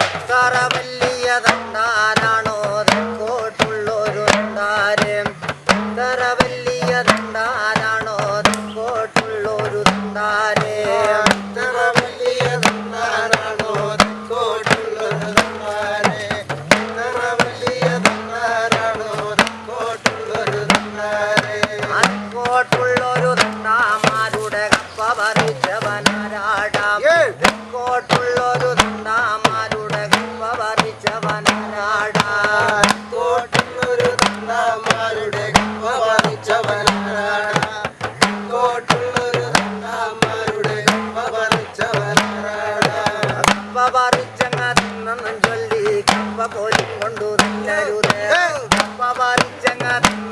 തൃക്കറ വലിയ തണ്ടാനാണോ തെക്കോട്ടുള്ളൊരു തണ്ടാരം തറ വലിയ പറിച്ചങ്ങ തിന്നെന്നും ചൊല്ലി കപ്പ പോലും കൊണ്ടു തന്നരുതേ കപ്പ പറിച്ചങ്ങ തിന്നു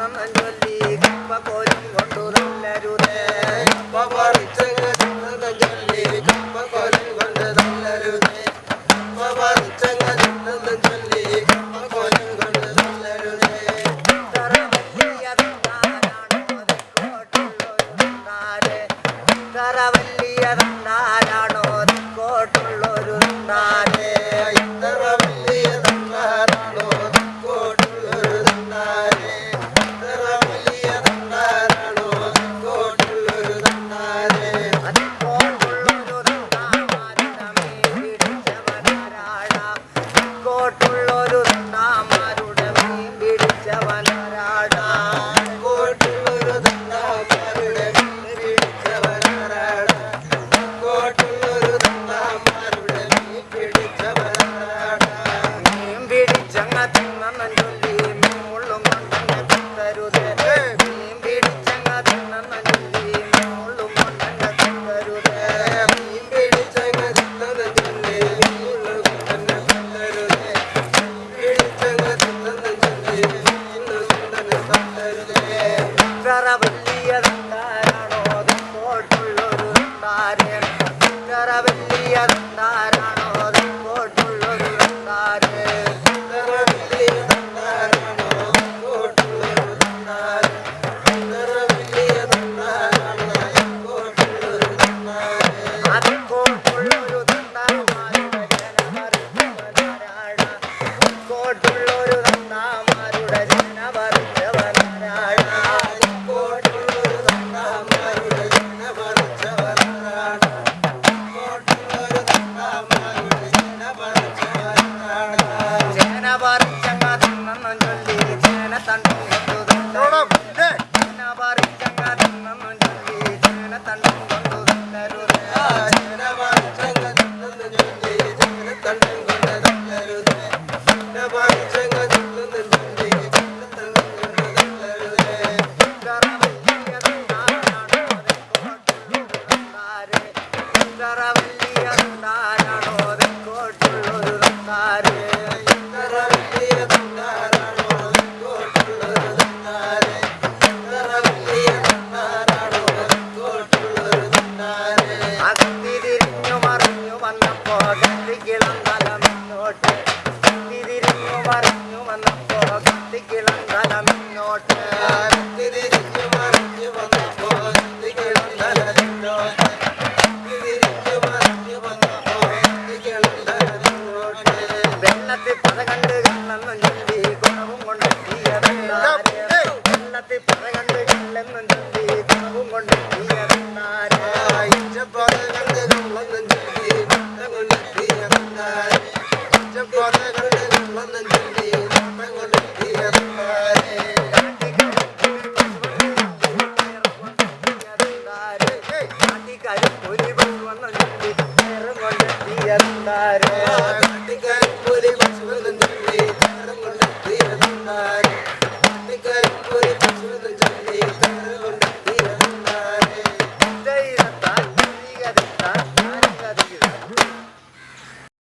சரவல்லியதா para ഉയർത്താരോ